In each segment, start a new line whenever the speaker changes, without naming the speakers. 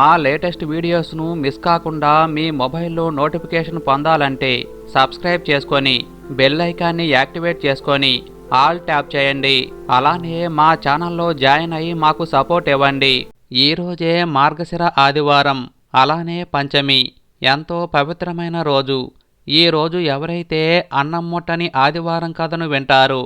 మా latest వీడియోస్ను miss కాకుండా మీ మొబైల్లో నోటిఫికేషన్ పొందాలంటే సబ్స్క్రైబ్ చేసుకొని బెల్ ఐకాన్ని యాక్టివేట్ చేసుకొని ఆల్ ట్యాప్ చేయండి. అలానే మా ఛానల్లో జాయిన్ అయ్యి మాకు సపోర్ట్ ఇవ్వండి. ఈరోజే మార్గశిర ఆదివారం అలానే పంచమి. ఎంతో పవిత్రమైన రోజు. ఈ రోజు ఎవరైతే అన్నం ముట్టని ఆదివారం కథను వింటారు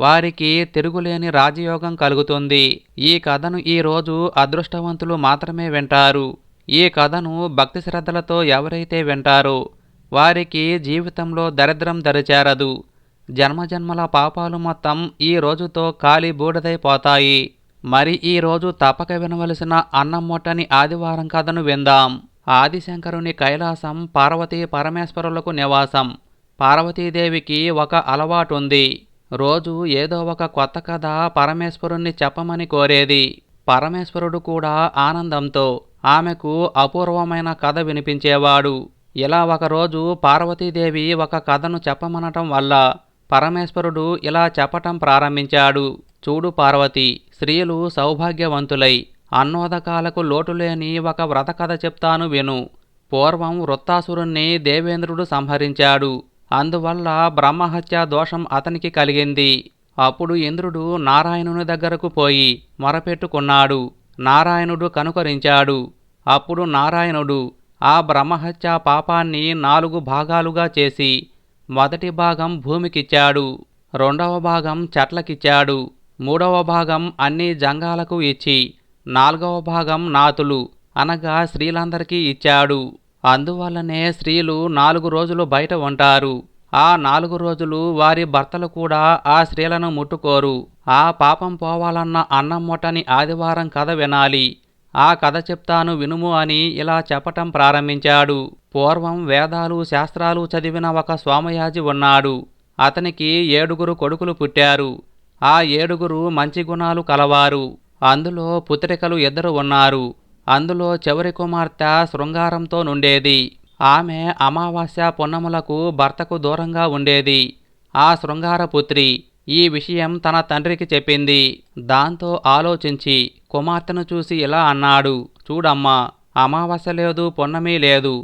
వారికి తిరుగులేని రాజయోగం కలుగుతుంది. ఈ కథను ఈ రోజు అదృష్టవంతులు మాత్రమే వింటారు. ఈ కథను భక్తి శ్రద్ధలతో ఎవరైతే వింటారో వారికి జీవితంలో దరిద్రం దరిచేరదు. జన్మజన్మల పాపాలు మొత్తం ఈ రోజుతో కాలి బూడిదైపోతాయి మరి ఈ రోజు తప్పక వినవలసిన అన్నం ఆదివారం కథను విందాం. ఆదిశంకరుని కైలాసం పార్వతీ పరమేశ్వరులకు నివాసం. పార్వతీదేవికి ఒక అలవాటుంది. రోజు ఏదో ఒక కొత్త కథ పరమేశ్వరుణ్ణి చెప్పమని కోరేది. పరమేశ్వరుడు కూడా ఆనందంతో ఆమెకు అపూర్వమైన కథ వినిపించేవాడు. ఇలా ఒకరోజు పార్వతీదేవి ఒక కథను చెప్పమనటం వల్ల పరమేశ్వరుడు ఇలా చెప్పటం ప్రారంభించాడు. చూడు పార్వతి స్త్రీలు సౌభాగ్యవంతులై అన్నోదకాలకు లోటులేని ఒక వ్రత కథ చెప్తాను విను. పూర్వం వృత్తాసురుణ్ణి దేవేంద్రుడు సంహరించాడు. అందువల్ల బ్రహ్మహత్య దోషం అతనికి కలిగింది. అప్పుడు ఇంద్రుడు నారాయణుని దగ్గరకు పోయి మొరపెట్టుకున్నాడు. నారాయణుడు కనుకరించాడు. అప్పుడు నారాయణుడు ఆ బ్రహ్మహత్య పాపాన్ని నాలుగు భాగాలుగా చేసి మొదటి భాగం భూమికిచ్చాడు. రెండవ భాగం చెట్లకిచ్చాడు. మూడవ భాగం అన్ని జంగాలకు ఇచ్చి నాలుగవ భాగం నాతులు అనగా స్త్రీలందరికీ ఇచ్చాడు. అందువల్లనే స్త్రీలు నాలుగు రోజులు బయట ఉంటారు. ఆ నాలుగు రోజులు వారి భర్తలు కూడా ఆ స్త్రీలను ముట్టుకోరు. ఆ పాపం పోవాలన్న అన్నం ఆదివారం కథ వినాలి. ఆ కథ చెప్తాను వినుము అని ఇలా చెప్పటం ప్రారంభించాడు. పూర్వం వేదాలు శాస్త్రాలు చదివిన ఒక స్వామయాజి ఉన్నాడు. అతనికి ఏడుగురు కొడుకులు పుట్టారు. ఆ ఏడుగురు మంచి గుణాలు కలవారు. అందులో పుత్రికలు ఇద్దరు ఉన్నారు. అందులో చివరి కుమార్తె శృంగారంతో నుండేది. ఆమె అమావాస్య పున్నములకు భర్తకు దూరంగా ఉండేది. ఆ శృంగారపుత్రి ఈ విషయం తన తండ్రికి చెప్పింది. దాంతో ఆలోచించి కుమార్తెను చూసి ఇలా అన్నాడు చూడమ్మా అమావాస్య లేదు పొన్నమీ లేదు.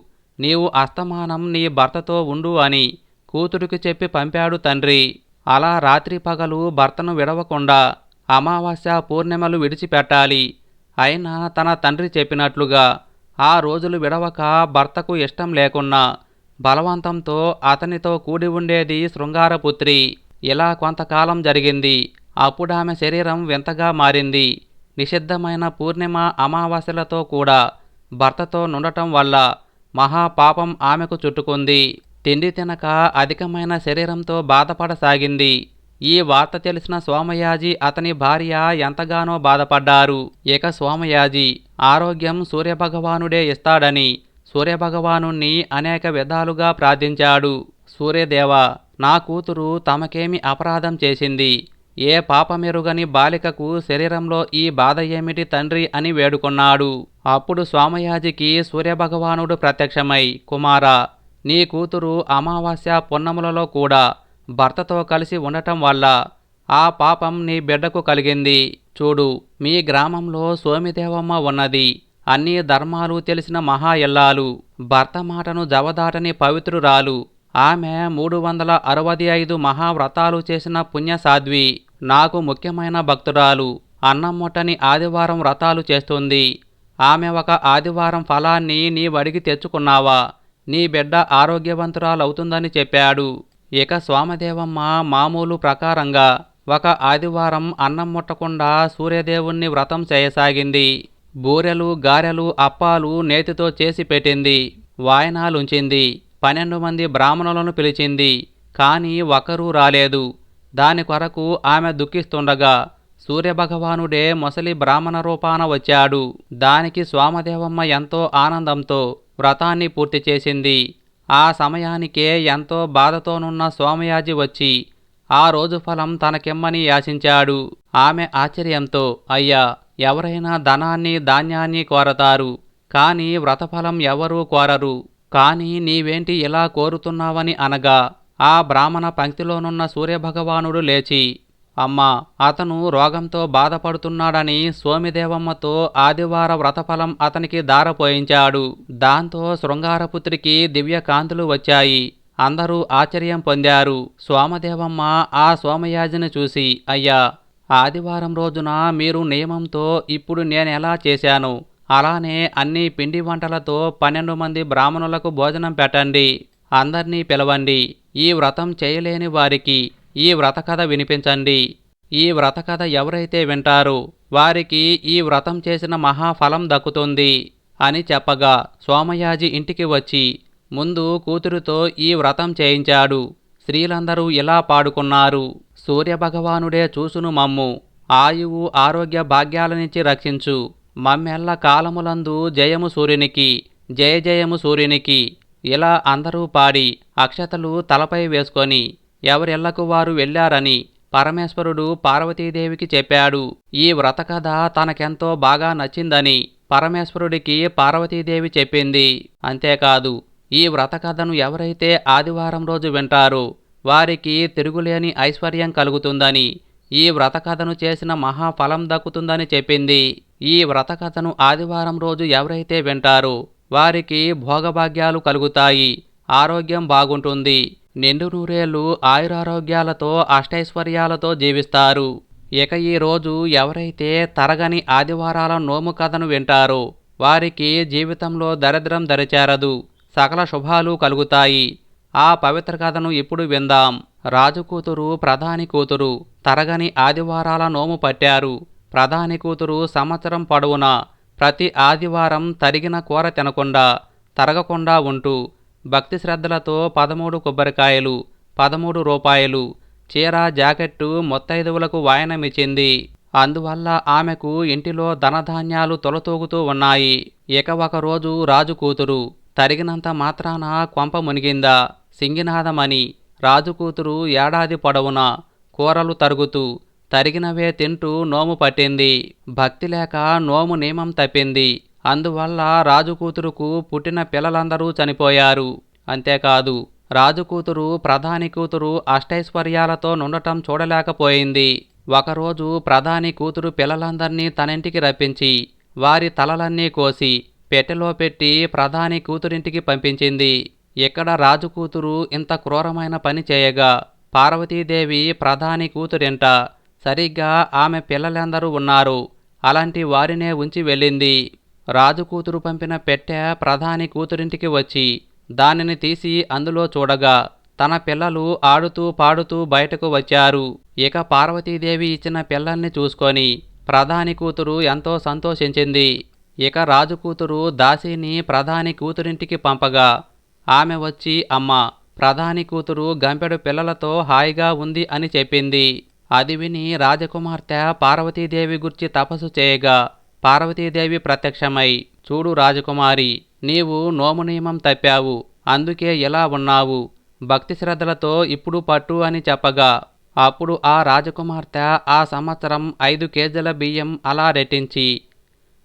నీవు అస్తమానం నీ భర్తతో ఉండు అని కూతురికి చెప్పి పంపాడు తండ్రి. అలా రాత్రి పగలు భర్తను విడవకుండా అమావాస్య పూర్ణిమలు విడిచిపెట్టాలి. అయినా తన తండ్రి చెప్పినట్లుగా ఆ రోజులు విడవక భర్తకు ఇష్టం లేకున్నా బలవంతంతో అతనితో కూడి ఉండేది శృంగారపుత్రి. ఇలా కొంతకాలం జరిగింది. అప్పుడు ఆమె శరీరం వింతగా మారింది. నిషిద్ధమైన పూర్ణిమ అమావాస్యలతో కూడా భర్తతో నుండటం వల్ల మహాపాపం ఆమెకు చుట్టుకుంది. తిండి తినక అధికమైన శరీరంతో బాధపడసాగింది. ఈ వార్త తెలిసిన సోమయాజి అతని భార్య ఎంతగానో బాధపడ్డారు. ఇక సోమయాజి ఆరోగ్యం సూర్యభగవానుడే ఇస్తాడని సూర్యభగవాను అనేక విధాలుగా ప్రార్థించాడు. సూర్యదేవ నా కూతురు తమకేమి అపరాధం చేసింది. ఏ పాపమెరుగని బాలికకు శరీరంలో ఈ బాధ ఏమిటి తండ్రి అని వేడుకున్నాడు. అప్పుడు స్వామయాజికి సూర్యభగవానుడు ప్రత్యక్షమై కుమారా నీ కూతురు అమావాస్య పున్నములలో కూడా భర్తతో కలిసి ఉండటం వల్ల ఆ పాపం నీ బిడ్డకు కలిగింది. చూడు మీ గ్రామంలో సోమిదేవమ్మ ఉన్నది. అన్ని ధర్మాలు తెలిసిన మహా ఇల్లాలు భర్త మాటను జవదాటని పవిత్రురాలు. ఆమె మూడు వందల అరవై ఐదు మహావ్రతాలు చేసిన పుణ్యసాధ్వి. నాకు ముఖ్యమైన భక్తురాలు. అన్నం ముట్టని ఆదివారం వ్రతాలు చేస్తుంది. ఆమె ఒక ఆదివారం ఫలాన్ని నీవడిగి తెచ్చుకున్నావా? నీ బిడ్డ ఆరోగ్యవంతురాలవుతుందని చెప్పాడు. ఇక స్వామదేవమ్మ మామూలు ప్రకారంగా ఒక ఆదివారం అన్నం ముట్టకుండా సూర్యదేవుణ్ణి వ్రతం చేయసాగింది. బూరెలు గారెలు అప్పాలు నేతితో చేసి పెట్టింది. వాయనాలుంచింది. పన్నెండు మంది బ్రాహ్మణులను పిలిచింది. కానీ ఒకరూ రాలేదు. దాని కొరకు ఆమె దుఃఖిస్తుండగా సూర్యభగవానుడే మొసలి బ్రాహ్మణ రూపాన వచ్చాడు. దానికి స్వామదేవమ్మ ఎంతో ఆనందంతో వ్రతాన్ని పూర్తి చేసింది. ఆ సమయానికే ఎంతో బాధతోనున్న సోమయాజి వచ్చి ఆ రోజు ఫలం తనకిమ్మని యాచించాడు. ఆమె ఆశ్చర్యంతో అయ్యా ఎవరైనా ధనాన్ని ధాన్యాన్ని కోరతారు. కాని వ్రతఫలం ఎవరూ కోరరు. కాని నీవేంటి ఇలా కోరుతున్నావని అనగా ఆ బ్రాహ్మణ పంక్తిలోనున్న సూర్యభగవానుడు లేచి అమ్మా అతను రోగంతో బాధపడుతున్నాడని సోమిదేవమ్మతో ఆదివార వ్రతఫలం అతనికి దారపోయించాడు దాంతో శృంగారపుత్రికి దివ్యకాంతులు వచ్చాయి. అందరూ ఆశ్చర్యం పొందారు. సోమదేవమ్మ ఆ సోమయాజిని చూసి అయ్యా ఆదివారం రోజున మీరు నియమంతో ఇప్పుడు నేనెలా చేశాను? అలానే అన్ని పిండి వంటలతో పన్నెండు మంది బ్రాహ్మణులకు భోజనం పెట్టండి. అందర్నీ పిలవండి. ఈ వ్రతం చేయలేని వారికి ఈ వ్రత కథ వినిపించండి. ఈ వ్రత కథ ఎవరైతే వింటారో వారికి ఈ వ్రతం చేసిన మహాఫలం దక్కుతుంది అని చెప్పగా సోమయాజి ఇంటికి వచ్చి ముందు కూతురుతో ఈ వ్రతం చేయించాడు. స్త్రీలందరూ ఇలా పాడుకున్నారు. సూర్యభగవానుడే చూసును మమ్ము. ఆయువు ఆరోగ్య భాగ్యాల నుంచి రక్షించు. మమ్మెల్ల కాలములందు జయము సూర్యునికి జయ జయము సూర్యునికి ఇలా అందరూ పాడి అక్షతలు తలపై వేసుకొని ఎవరెళ్ళకు వారు వెళ్ళారని పరమేశ్వరుడు పార్వతీదేవికి చెప్పాడు. ఈ వ్రత కథ తనకెంతో బాగా నచ్చిందని పరమేశ్వరుడికి పార్వతీదేవి చెప్పింది. అంతేకాదు ఈ వ్రత కథను ఎవరైతే ఆదివారం రోజు వింటారో వారికి తిరుగులేని ఐశ్వర్యం కలుగుతుందని ఈ వ్రత కథను చేసిన మహాఫలం దక్కుతుందని చెప్పింది. ఈ వ్రత కథను ఆదివారం రోజు ఎవరైతే వింటారో వారికి భోగభాగ్యాలు కలుగుతాయి. ఆరోగ్యం బాగుంటుంది. నిండు నూరేళ్ళు ఆయురారోగ్యాలతో అష్టైశ్వర్యాలతో జీవిస్తారు. ఇక ఈ రోజు ఎవరైతే తరగని ఆదివారాల నోము కథను వింటారో వారికి జీవితంలో దరిద్రం దరిచేరదు. సకల శుభాలు కలుగుతాయి. ఆ పవిత్ర కథను ఇప్పుడు విందాం. రాజు కూతురు ప్రధాని కూతురు తరగని ఆదివారాల నోము పట్టారు. ప్రధాని కూతురు సంవత్సరం పొడవునా ప్రతి ఆదివారం తరిగిన కూర తినకుండా తరగకుండా ఉంటూ భక్తి శ్రద్ధలతో పదమూడు కొబ్బరికాయలు పదమూడు రూపాయలు చీర జాకెట్టు మొత్తైదువులకు వాయనమిచ్చింది. అందువల్ల ఆమెకు ఇంటిలో ధనధాన్యాలు తొలతూగుతూ ఉన్నాయి. ఇక ఒకరోజు రాజు కూతురు తరిగినంత మాత్రాన కొంప మునిగిందా? సింగినాదమని రాజు కూతురు ఏడాది పొడవునా? కూరలు తరుగుతూ తరిగినవే తింటూ నోము పట్టింది. భక్తి లేక నోము నియమం తప్పింది. అందువల్ల రాజు కూతురుకు పుట్టిన పిల్లలందరూ చనిపోయారు. అంతేకాదు రాజు కూతురు ప్రధాని కూతురు అష్టైశ్వర్యాలతో నుండటం చూడలేకపోయింది. ఒకరోజు ప్రధాని కూతురు పిల్లలందర్నీ తనింటికి రప్పించి వారి తలలన్నీ కోసి పెట్టెలో పెట్టి ప్రధాని కూతురింటికి పంపించింది. ఇక్కడ రాజు కూతురు ఇంత క్రూరమైన పని చేయగా పార్వతీదేవి ప్రధాని కూతురింట సరిగ్గా ఆమె పిల్లలందరూ ఉన్నారు. అలాంటి వారినే ఉంచి వెళ్ళింది. రాజు కూతురు పంపిన పెట్టె ప్రధాని కూతురింటికి వచ్చి దానిని తీసి అందులో చూడగా తన పిల్లలు ఆడుతూ పాడుతూ బయటకు వచ్చారు. ఇక పార్వతీదేవి ఇచ్చిన పిల్లల్ని చూసుకొని ప్రధాని కూతురు ఎంతో సంతోషించింది. ఇక రాజు కూతురు దాసిని ప్రధాని కూతురింటికి పంపగా ఆమె వచ్చి అమ్మ ప్రధాని కూతురు గంపెడు పిల్లలతో హాయిగా ఉంది అని చెప్పింది. అది విని రాజకుమార్తె పార్వతీదేవి గుర్చి తపస్సు చేయగా పార్వతీదేవి ప్రత్యక్షమై చూడు రాజకుమారి నీవు నోము నియమం తప్పావు అందుకే ఇలా ఉన్నావు. భక్తి శ్రద్ధలతో ఇప్పుడు పట్టు అని చెప్పగా అప్పుడు ఆ రాజకుమార్తె ఆ సంవత్సరం ఐదు కేజీల బియ్యం అలా రెట్టించి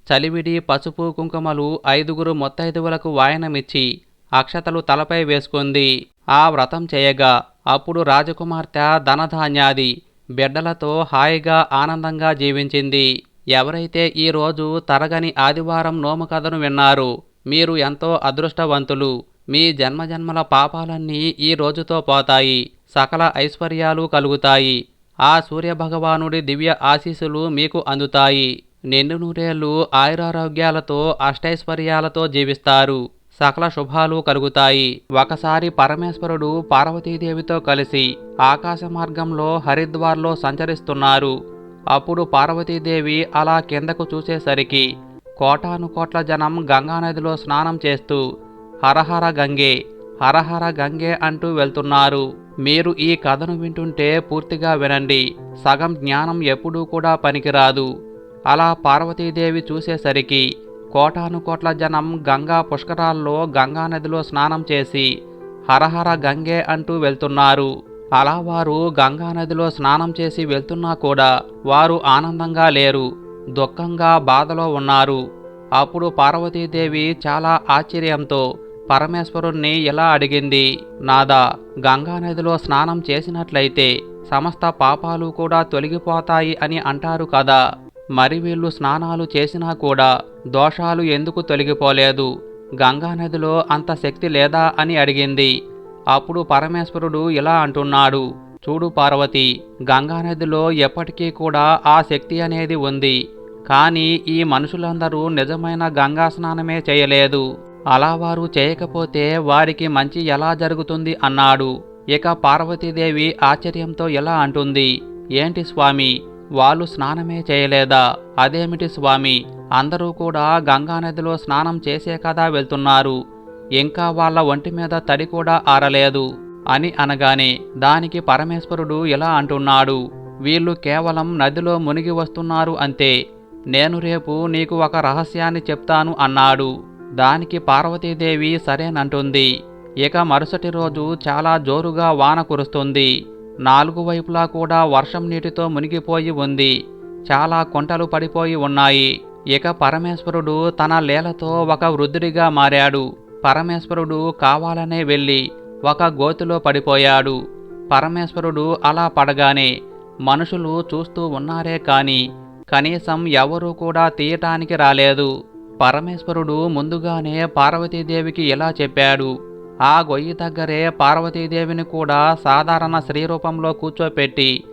చలివిడి పసుపు కుంకుమలు ఐదుగురు మొత్తైదువులకు వాయనమిచ్చి అక్షతలు తలపై వేసుకుంది. ఆ వ్రతం చేయగా అప్పుడు రాజకుమార్తె ధనధాన్యాది బిడ్డలతో హాయిగా ఆనందంగా జీవించింది. ఎవరైతే ఈ రోజు తరగని ఆదివారం నోము కథను విన్నారు మీరు ఎంతో అదృష్టవంతులు. మీ జన్మజన్మల పాపాలన్నీ ఈ రోజుతో పోతాయి సకల ఐశ్వర్యాలు కలుగుతాయి. ఆ సూర్యభగవానుడి దివ్య ఆశీస్సులు మీకు అందుతాయి. నిండు నూరేళ్ళు ఆయురారోగ్యాలతో అష్టైశ్వర్యాలతో జీవిస్తారు. సకల శుభాలు కలుగుతాయి. ఒకసారి పరమేశ్వరుడు పార్వతీదేవితో కలిసి ఆకాశ మార్గంలో హరిద్వార్లో సంచరిస్తున్నారు. అప్పుడు పార్వతీదేవి అలా కిందకు చూసేసరికి కోటాను కోట్ల జనం గంగానదిలో స్నానం చేస్తూ హరహర గంగే హరహర గంగే అంటూ వెళ్తున్నారు. మీరు ఈ కథను వింటుంటే పూర్తిగా వినండి. సగం జ్ఞానం ఎప్పుడూ కూడా పనికిరాదు. అలా పార్వతీదేవి చూసేసరికి కోటాను కోట్ల జనం గంగా పుష్కరాల్లో గంగా నదిలో స్నానం చేసి హరహర గంగే అంటూ వెళ్తున్నారు. అలా వారు గంగా నదిలో స్నానం చేసి వెళ్తున్నా కూడా వారు ఆనందంగా లేరు దుఃఖంగా బాధలో ఉన్నారు. అప్పుడు పార్వతీదేవి చాలా ఆశ్చర్యంతో పరమేశ్వరుణ్ణి ఇలా అడిగింది నాదా గంగా నదిలో స్నానం చేసినట్లయితే సమస్త పాపాలు కూడా తొలగిపోతాయి అని అంటారు కదా. మరి వీళ్ళు స్నానాలు చేసినా కూడా దోషాలు ఎందుకు తొలగిపోలేదు? గంగానదిలో అంత శక్తి లేదా? అని అడిగింది. అప్పుడు పరమేశ్వరుడు ఇలా అంటున్నాడు. చూడు పార్వతి గంగానదిలో ఎప్పటికీ కూడా ఆ శక్తి అనేది ఉంది. కానీ ఈ మనుషులందరూ నిజమైన గంగా స్నానమే చేయలేదు. అలా వారు చేయకపోతే వారికి మంచి ఎలా జరుగుతుంది అన్నాడు. ఇక పార్వతీదేవి ఆశ్చర్యంతో ఎలా అంటుంది. ఏంటి స్వామి వాళ్ళు స్నానమే చేయలేదా? అదేమిటి స్వామి అందరూ కూడా గంగానదిలో స్నానం చేసే కదా వెళ్తున్నారు. ఇంకా వాళ్ళ ఒంటి మీద తడి కూడా ఆరలేదు? అని అనగానే దానికి పరమేశ్వరుడు ఇలా అంటున్నాడు వీళ్ళు కేవలం నదిలో మునిగి వస్తున్నారు అంతే. నేను రేపు నీకు ఒక రహస్యాన్ని చెప్తాను అన్నాడు. దానికి పార్వతీదేవి సరేనంటుంది. ఇక మరుసటి రోజు చాలా జోరుగా వాన కురుస్తుంది. నాలుగు వైపులా కూడా వర్షం నీటితో మునిగిపోయి ఉంది. చాలా కొంటలు పడిపోయి ఉన్నాయి. ఇక పరమేశ్వరుడు తన లీలతో ఒక వృద్ధుడిగా మారాడు. పరమేశ్వరుడు కావాలనే వెళ్ళి ఒక గోతిలో పడిపోయాడు. పరమేశ్వరుడు అలా పడగానే మనుషులు చూస్తూ ఉన్నారే కాని కనీసం ఎవరూ కూడా తీయటానికి రాలేదు. పరమేశ్వరుడు ముందుగానే పార్వతీదేవికి ఇలా చెప్పాడు. ఆ గొయ్యి దగ్గరే పార్వతీదేవిని కూడా సాధారణ స్త్రీ రూపంలో కూర్చోపెట్టి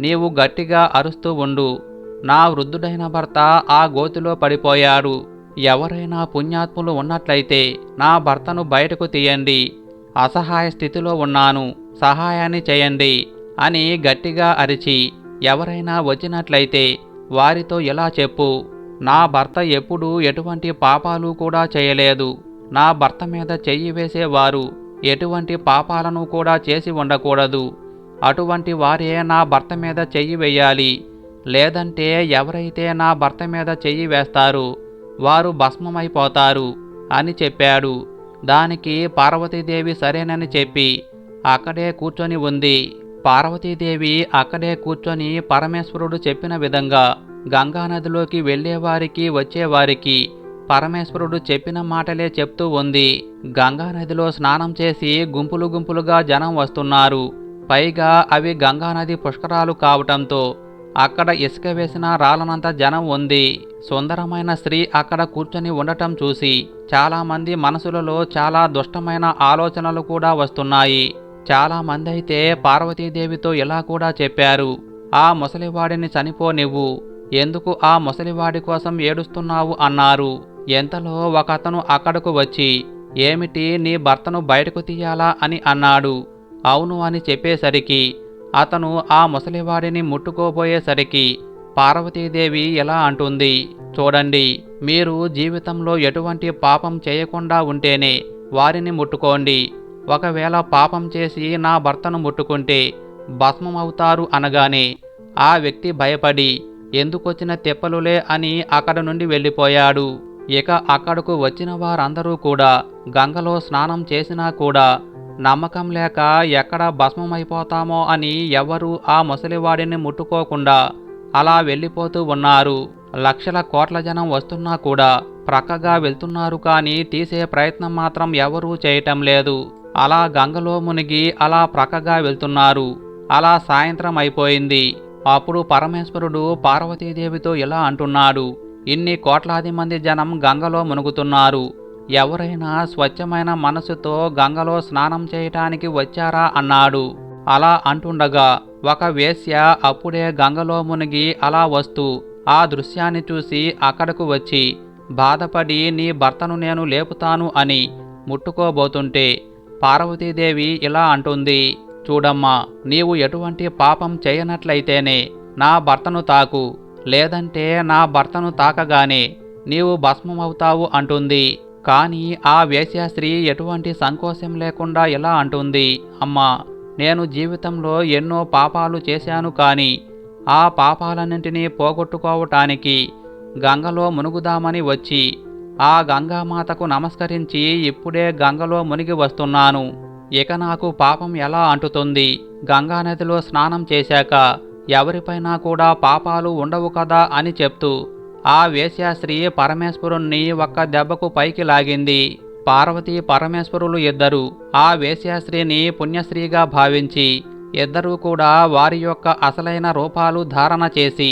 నీవు గట్టిగా అరుస్తూ ఉండు. నా వృద్ధుడైన భర్త ఆ గోతిలో పడిపోయాడు. ఎవరైనా పుణ్యాత్ములు ఉన్నట్లయితే నా భర్తను బయటకు తీయండి. అసహాయ స్థితిలో ఉన్నాను సహాయాన్ని చేయండి అని గట్టిగా అరిచి ఎవరైనా వచ్చినట్లయితే వారితో ఇలా చెప్పు నా భర్త ఎప్పుడూ ఎటువంటి పాపాలు కూడా చేయలేదు. నా భర్త మీద చెయ్యి వేసేవారు ఎటువంటి పాపాలను కూడా చేసి ఉండకూడదు. అటువంటి వారే నా భర్త మీద చెయ్యి వేయాలి. లేదంటే ఎవరైతే నా భర్త మీద చెయ్యి వేస్తారు వారు భస్మమైపోతారు అని చెప్పాడు. దానికి పార్వతీదేవి సరేనని చెప్పి అక్కడే కూర్చొని ఉంది. పార్వతీదేవి అక్కడే కూర్చొని పరమేశ్వరుడు చెప్పిన విధంగా గంగానదిలోకి వెళ్ళేవారికి వచ్చేవారికి పరమేశ్వరుడు చెప్పిన మాటలే చెప్తూ ఉంది. గంగానదిలో స్నానం చేసి గుంపులు గుంపులుగా జనం వస్తున్నారు. పైగా అవి గంగానది పుష్కరాలు కావటంతో అక్కడ ఇసుక వేసిన రాలనంత జనం ఉంది. సుందరమైన స్త్రీ అక్కడ కూర్చొని ఉండటం చూసి చాలామంది మనసులలో చాలా దుష్టమైన ఆలోచనలు కూడా వస్తున్నాయి. చాలామంది అయితే పార్వతీదేవితో ఇలా కూడా చెప్పారు ఆ ముసలివాడిని చనిపోనివ్వు ఎందుకు ఆ ముసలివాడి కోసం ఏడుస్తున్నావు? అన్నారు. ఎంతలో ఒకతను అక్కడకు వచ్చి ఏమిటి నీ భర్తను బయటకు తీయాలా? అని అన్నాడు. అవును అని చెప్పేసరికి అతను ఆ ముసలివాడిని ముట్టుకోబోయేసరికి పార్వతీదేవి ఎలా అంటుంది? చూడండి మీరు జీవితంలో ఎటువంటి పాపం చేయకుండా ఉంటేనే వారిని ముట్టుకోండి. ఒకవేళ పాపం చేసి నా భర్తను ముట్టుకుంటే భస్మమవుతారు అనగానే ఆ వ్యక్తి భయపడి ఎందుకొచ్చిన తెప్పలులే అని అక్కడ నుండి వెళ్ళిపోయాడు. ఇక అక్కడకు వచ్చిన వారందరూ కూడా గంగలో స్నానం చేసినా కూడా నమ్మకం లేక ఎక్కడ భస్మమైపోతామో అని ఎవరూ ఆ ముసలివాడిని ముట్టుకోకుండా అలా వెళ్ళిపోతూ ఉన్నారు. లక్షల కోట్ల జనం వస్తున్నా కూడా ప్రక్కగా వెళ్తున్నారు కానీ తీసే ప్రయత్నం మాత్రం ఎవరూ చేయటం లేదు. అలా గంగలో మునిగి అలా ప్రక్కగా వెళ్తున్నారు. అలా సాయంత్రం అయిపోయింది. అప్పుడు పరమేశ్వరుడు పార్వతీదేవితో ఇలా అంటున్నాడు. ఇన్ని కోట్లాది మంది జనం గంగలో మునుగుతున్నారు. ఎవరైనా స్వచ్ఛమైన మనసుతో గంగలో స్నానం చేయటానికి వచ్చారా అన్నాడు. అలా అంటుండగా ఒక వేశ్య అప్పుడే గంగలో మునిగి అలా వస్తూ ఆ దృశ్యాన్ని చూసి అక్కడకు వచ్చి బాధపడి నీ భర్తను నేను లేపుతాను అని ముట్టుకోబోతుంటే పార్వతీదేవి ఇలా అంటుంది చూడమ్మా నీవు ఎటువంటి పాపం చేయనట్లయితేనే నా భర్తను తాకు లేదంటే నా భర్తను తాకగానే నీవు భస్మమవుతావు అంటుంది. కానీ ఆ వేశ్యాస్త్రీ ఎటువంటి సంకోచం లేకుండా ఇలా అంటుంది అమ్మా నేను జీవితంలో ఎన్నో పాపాలు చేశాను కానీ ఆ పాపాలన్నింటినీ పోగొట్టుకోవటానికి గంగలో మునుగుదామని వచ్చి ఆ గంగామాతకు నమస్కరించి ఇప్పుడే గంగలో మునిగి వస్తున్నాను. ఇక నాకు పాపం ఎలా అంటుతుంది? గంగానదిలో స్నానం చేశాక ఎవరిపైనా కూడా పాపాలు ఉండవు కదా అని చెప్తూ ఆ వేశ్యాశ్రీ పరమేశ్వరుణ్ణి ఒక్క దెబ్బకు పైకి లాగింది. పార్వతి పరమేశ్వరులు ఇద్దరు ఆ వేశ్యాశ్రీని పుణ్యశ్రీగా భావించి ఇద్దరూ కూడా వారి యొక్క అసలైన రూపాలు ధారణ చేసి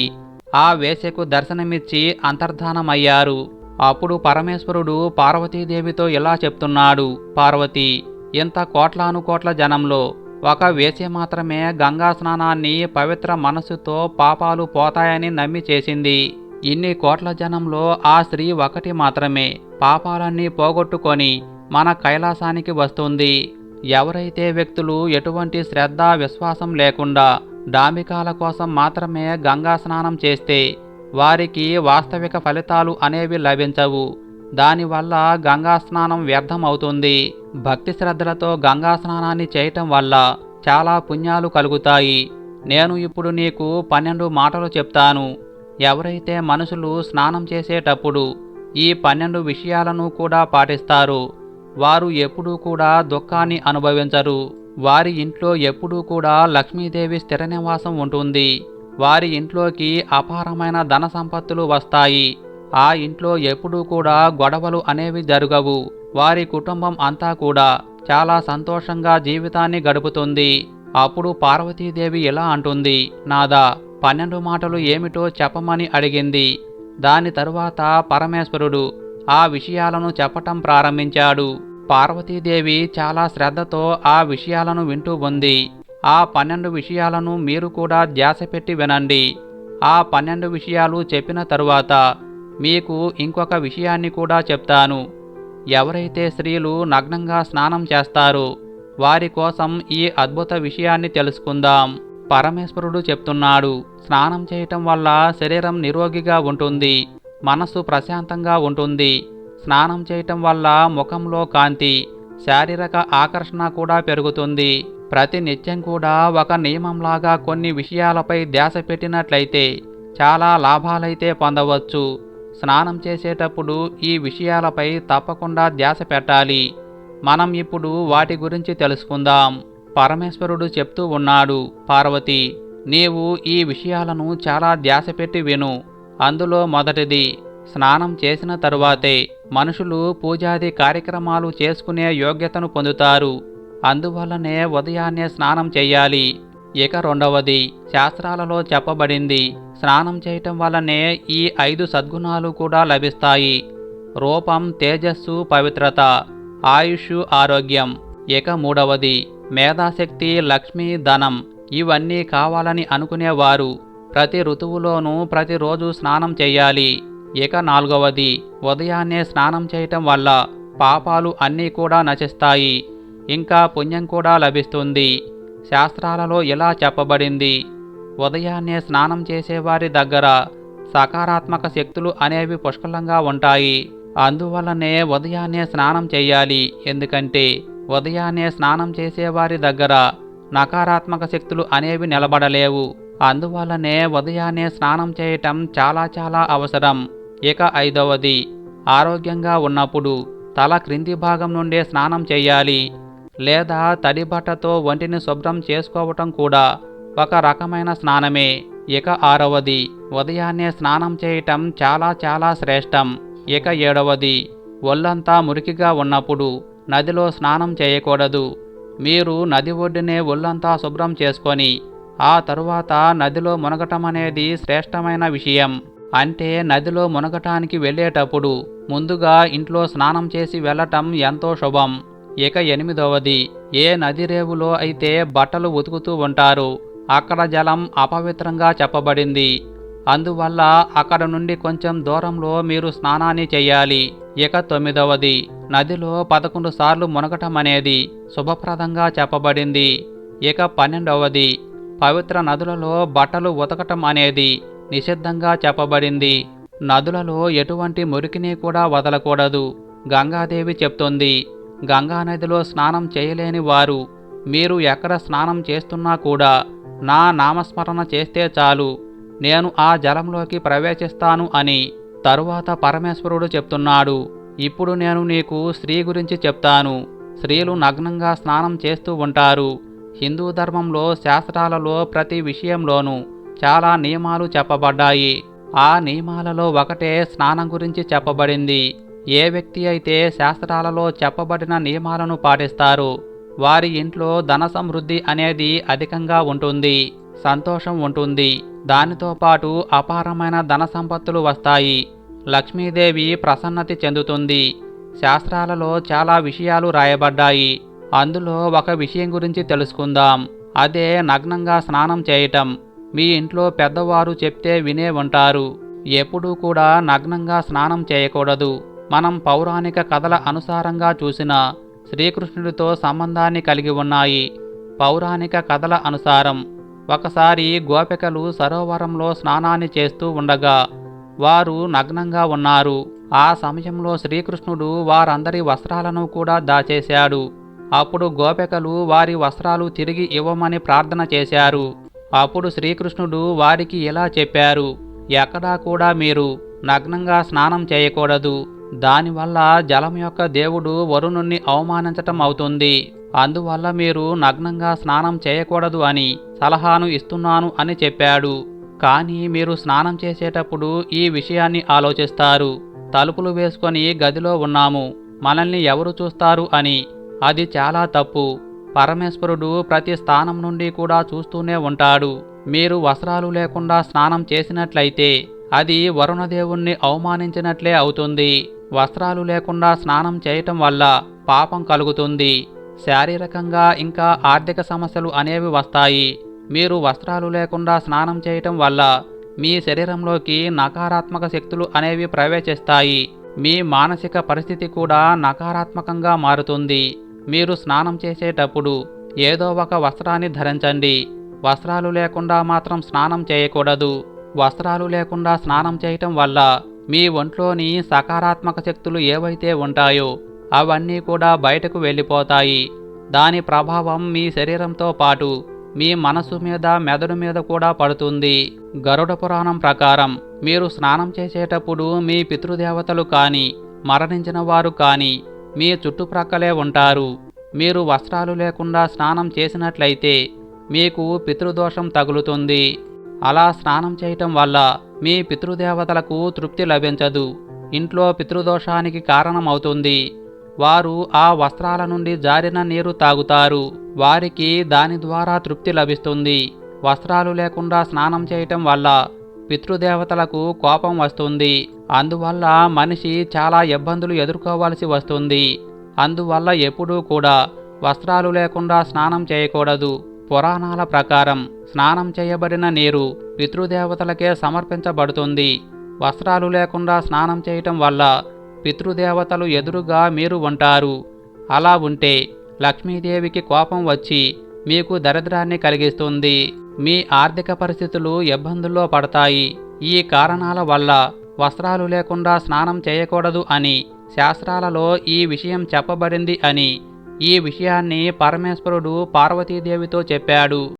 ఆ వేశ్యకు దర్శనమిచ్చి అంతర్ధానమయ్యారు. అప్పుడు పరమేశ్వరుడు పార్వతీదేవితో ఇలా చెప్తున్నాడు పార్వతి ఇంత కోట్లాను కోట్ల జనంలో ఒక వేశ్య మాత్రమే గంగా స్నానాన్ని పవిత్ర మనస్సుతో పాపాలు పోతాయని నమ్మి చేసింది. ఇన్ని కోట్ల జనంలో ఆ స్త్రీ ఒకటి మాత్రమే. పాపాలన్నీ పోగొట్టుకొని మన కైలాసానికి వస్తుంది. ఎవరైతే వ్యక్తులు ఎటువంటి శ్రద్ధ విశ్వాసం లేకుండా డాంబికాల కోసం మాత్రమే గంగా స్నానం చేస్తే వారికి వాస్తవిక ఫలితాలు అనేవి లభించవు. దానివల్ల గంగా స్నానం వ్యర్థమవుతుంది. భక్తి శ్రద్ధలతో గంగా స్నానాన్ని చేయటం వల్ల చాలా పుణ్యాలు కలుగుతాయి. నేను ఇప్పుడు నీకు పన్నెండు మాటలు చెప్తాను. ఎవరైతే మనుషులు స్నానం చేసేటప్పుడు ఈ పన్నెండు విషయాలను కూడా పాటిస్తారు వారు ఎప్పుడూ కూడా దుఃఖాన్ని అనుభవించరు. వారి ఇంట్లో ఎప్పుడూ కూడా లక్ష్మీదేవి స్థిర నివాసం ఉంటుంది. వారి ఇంట్లోకి అపారమైన ధన సంపత్తులు వస్తాయి. ఆ ఇంట్లో ఎప్పుడూ కూడా గొడవలు అనేవి జరగవు. వారి కుటుంబం అంతా కూడా చాలా సంతోషంగా జీవితాన్ని గడుపుతుంది. అప్పుడు పార్వతీదేవి ఇలా అంటుంది నాదా పన్నెండు మాటలు ఏమిటో చెప్పమని అడిగింది. దాని తరువాత పరమేశ్వరుడు ఆ విషయాలను చెప్పటం ప్రారంభించాడు. పార్వతీదేవి చాలా శ్రద్ధతో ఆ విషయాలను వింటూ ఉంది. ఆ పన్నెండు విషయాలను మీరు కూడా ధ్యాస పెట్టి వినండి. ఆ పన్నెండు విషయాలు చెప్పిన తరువాత మీకు ఇంకొక విషయాన్ని కూడా చెప్తాను. ఎవరైతే స్త్రీలు నగ్నంగా స్నానం చేస్తారో వారి కోసం ఈ అద్భుత విషయాన్ని తెలుసుకుందాం. పరమేశ్వరుడు చెప్తున్నాడు స్నానం చేయటం వల్ల శరీరం నిరోగిగా ఉంటుంది మనస్సు ప్రశాంతంగా ఉంటుంది స్నానం చేయటం వల్ల ముఖంలో కాంతి శారీరక ఆకర్షణ కూడా పెరుగుతుంది ప్రతి నిత్యం కూడా ఒక నియమంలాగా కొన్ని విషయాలపై ధ్యాస పెట్టినట్లయితే చాలా లాభాలైతే పొందవచ్చు. స్నానం చేసేటప్పుడు ఈ విషయాలపై తప్పకుండా ధ్యాస పెట్టాలి. మనం ఇప్పుడు వాటి గురించి తెలుసుకుందాం. పరమేశ్వరుడు చెప్తూ ఉన్నాడు పార్వతి నీవు ఈ విషయాలను చాలా ధ్యాస పెట్టి విను. అందులో మొదటిది స్నానం చేసిన తరువాతే మనుషులు పూజాది కార్యక్రమాలు చేసుకునే యోగ్యతను పొందుతారు. అందువల్లనే ఉదయాన్నే స్నానం చేయాలి. ఇక రెండవది శాస్త్రాలలో చెప్పబడింది స్నానం చేయటం వల్లనే ఈ ఐదు సద్గుణాలు కూడా లభిస్తాయి. రూపం తేజస్సు పవిత్రత ఆయుష్ ఆరోగ్యం. ఇక మూడవది మేధాశక్తి లక్ష్మీ ధనం ఇవన్నీ కావాలని అనుకునేవారు. ప్రతి ఋతువులోనూ ప్రతిరోజు స్నానం చేయాలి. ఇక నాలుగవది ఉదయాన్నే స్నానం చేయటం వల్ల పాపాలు అన్నీ కూడా నశిస్తాయి. ఇంకా పుణ్యం కూడా లభిస్తుంది. శాస్త్రాలలో ఇలా చెప్పబడింది. ఉదయాన్నే స్నానం చేసేవారి దగ్గర సకారాత్మక శక్తులు అనేవి పుష్కలంగా ఉంటాయి. అందువల్లనే ఉదయాన్నే స్నానం చేయాలి. ఎందుకంటే ఉదయాన్నే స్నానం చేసేవారి దగ్గర నకారాత్మక శక్తులు అనేవి నిలబడలేవు. అందువల్లనే ఉదయాన్నే స్నానం చేయటం చాలా చాలా అవసరం. ఇక ఐదవది ఆరోగ్యంగా ఉన్నప్పుడు తల క్రింది భాగం నుండే స్నానం చేయాలి. లేదా తడి బట్టతో ఒంటిని శుభ్రం చేసుకోవటం కూడా ఒక రకమైన స్నానమే. ఇక ఆరవది ఉదయాన్నే స్నానం చేయటం చాలా చాలా శ్రేష్టం. ఇక ఏడవది ఒళ్ళంతా మురికిగా ఉన్నప్పుడు నదిలో స్నానం చేయకూడదు. మీరు నది ఒడ్డునే ఒళ్ళంతా శుభ్రం చేసుకొని ఆ తరువాత నదిలో మునగటం అనేది శ్రేష్టమైన విషయం. అంటే నదిలో మునగటానికి వెళ్ళేటప్పుడు ముందుగా ఇంట్లో స్నానం చేసి వెళ్ళటం ఎంతో శుభం. ఇక ఎనిమిదవది ఏ నది రేవులో అయితే బట్టలు ఉతుకుతూ ఉంటారు అక్కడ జలం అపవిత్రంగా చెప్పబడింది. అందువల్ల అక్కడ నుండి కొంచెం దూరంలో మీరు స్నానాన్ని చేయాలి. ఇక తొమ్మిదవది నదిలో పదకొండు సార్లు మునగటం అనేది శుభప్రదంగా చెప్పబడింది. ఇక పన్నెండవది పవిత్ర నదులలో బట్టలు ఉతకటం అనేది నిషిద్ధంగా చెప్పబడింది. నదులలో ఎటువంటి మురికిని కూడా వదలకూడదు గంగాదేవి చెప్తుంది. గంగా నదిలో స్నానం చేయలేని వారు మీరు ఎక్కడ స్నానం చేస్తున్నా కూడా నా నామస్మరణ చేస్తే చాలు. నేను ఆ జలంలోకి ప్రవేశిస్తాను అని తరువాత పరమేశ్వరుడు చెప్తున్నాడు. ఇప్పుడు నేను నీకు స్త్రీ గురించి చెప్తాను. స్త్రీలు నగ్నంగా స్నానం చేస్తూ ఉంటారు. హిందూ ధర్మంలో శాస్త్రాలలో ప్రతి విషయంలోనూ చాలా నియమాలు చెప్పబడ్డాయి. ఆ నియమాలలో ఒకటే స్నానం గురించి చెప్పబడింది. ఏ వ్యక్తి అయితే శాస్త్రాలలో చెప్పబడిన నియమాలను పాటిస్తారు వారి ఇంట్లో ధన సమృద్ధి అనేది అధికంగా ఉంటుంది సంతోషం ఉంటుంది. దానితో పాటు అపారమైన ధన సంపత్తులు వస్తాయి. లక్ష్మీదేవి ప్రసన్నతి చెందుతుంది. శాస్త్రాలలో చాలా విషయాలు రాయబడ్డాయి. అందులో ఒక విషయం గురించి తెలుసుకుందాం. అదే నగ్నంగా స్నానం చేయటం. మీ ఇంట్లో పెద్దవారు చెప్తే వినే ఉంటారు. ఎప్పుడూ కూడా నగ్నంగా స్నానం చేయకూడదు. మనం పౌరాణిక కథల అనుసారంగా చూసిన శ్రీకృష్ణుడితో సంబంధాన్ని కలిగి ఉన్నాయి. పౌరాణిక కథల అనుసారం ఒకసారి గోపికలు సరోవరంలో స్నానాన్ని చేస్తూ ఉండగా వారు నగ్నంగా ఉన్నారు. ఆ సమయంలో శ్రీకృష్ణుడు వారందరి వస్త్రాలను కూడా దాచేశాడు. అప్పుడు గోపికలు వారి వస్త్రాలు తిరిగి ఇవ్వమని ప్రార్థన చేశారు. అప్పుడు శ్రీకృష్ణుడు వారికి ఇలా చెప్పారు ఎక్కడా కూడా మీరు నగ్నంగా స్నానం చేయకూడదు. దానివల్ల జలం యొక్క దేవుడు వరుణుణ్ణి అవమానించటం అవుతుంది. అందువల్ల మీరు నగ్నంగా స్నానం చేయకూడదు అని సలహాను ఇస్తున్నాను అని చెప్పాడు. కానీ మీరు స్నానం చేసేటప్పుడు ఈ విషయాన్ని ఆలోచిస్తారు. తలుపులు వేసుకొని గదిలో ఉన్నాము. మనల్ని ఎవరు చూస్తారు అని. అది చాలా తప్పు. పరమేశ్వరుడు ప్రతి స్థానం నుండి కూడా చూస్తూనే ఉంటాడు. మీరు వస్త్రాలు లేకుండా స్నానం చేసినట్లయితే అది వరుణదేవుణ్ణి అవమానించినట్లే అవుతుంది. వస్త్రాలు లేకుండా స్నానం చేయటం వల్ల పాపం కలుగుతుంది. శారీరకంగా ఇంకా ఆర్థిక సమస్యలు అనేవి వస్తాయి. మీరు వస్త్రాలు లేకుండా స్నానం చేయటం వల్ల మీ శరీరంలోకి నకారాత్మక శక్తులు అనేవి ప్రవేశిస్తాయి. మీ మానసిక పరిస్థితి కూడా నకారాత్మకంగా మారుతుంది. మీరు స్నానం చేసేటప్పుడు ఏదో ఒక వస్త్రాన్ని ధరించండి. వస్త్రాలు లేకుండా మాత్రం స్నానం చేయకూడదు. వస్త్రాలు లేకుండా స్నానం చేయటం వల్ల మీ ఒంట్లోని సకారాత్మక శక్తులు ఏవైతే ఉంటాయో అవన్నీ కూడా బయటకు వెళ్ళిపోతాయి. దాని ప్రభావం మీ శరీరంతో పాటు మీ మనసు మీద మెదడు మీద కూడా పడుతుంది. గరుడ పురాణం ప్రకారం మీరు స్నానం చేసేటప్పుడు మీ పితృదేవతలు కానీ మరణించిన వారు కానీ మీ చుట్టుప్రక్కలే ఉంటారు. మీరు వస్త్రాలు లేకుండా స్నానం చేసినట్లయితే మీకు పితృదోషం తగులుతుంది. అలా స్నానం చేయటం వల్ల మీ పితృదేవతలకు తృప్తి లభించదు. ఇంట్లో పితృదోషానికి కారణమవుతుంది. వారు ఆ వస్త్రాల నుండి జారిన నీరు తాగుతారు. వారికి దాని ద్వారా తృప్తి లభిస్తుంది. వస్త్రాలు లేకుండా స్నానం చేయటం వల్ల పితృదేవతలకు కోపం వస్తుంది. అందువల్ల మనిషి చాలా ఇబ్బందులు ఎదుర్కోవాల్సి వస్తుంది. అందువల్ల ఎప్పుడూ కూడా వస్త్రాలు లేకుండా స్నానం చేయకూడదు. పురాణాల ప్రకారం స్నానం చేయబడిన నీరు పితృదేవతలకే సమర్పించబడుతుంది. వస్త్రాలు లేకుండా స్నానం చేయటం వల్ల పితృదేవతలు ఎదురుగా మీరు ఉంటారు. అలా ఉంటే లక్ష్మీదేవికి కోపం వచ్చి మీకు దరిద్రాన్ని కలిగిస్తుంది. మీ ఆర్థిక పరిస్థితులు ఇబ్బందుల్లో పడతాయి. ఈ కారణాల వల్ల వస్త్రాలు లేకుండా స్నానం చేయకూడదు అని శాస్త్రాలలో ఈ విషయం చెప్పబడింది అని ఈ విషయాన్ని పరమేశ్వరుడు పార్వతీదేవితో చెప్పాడు.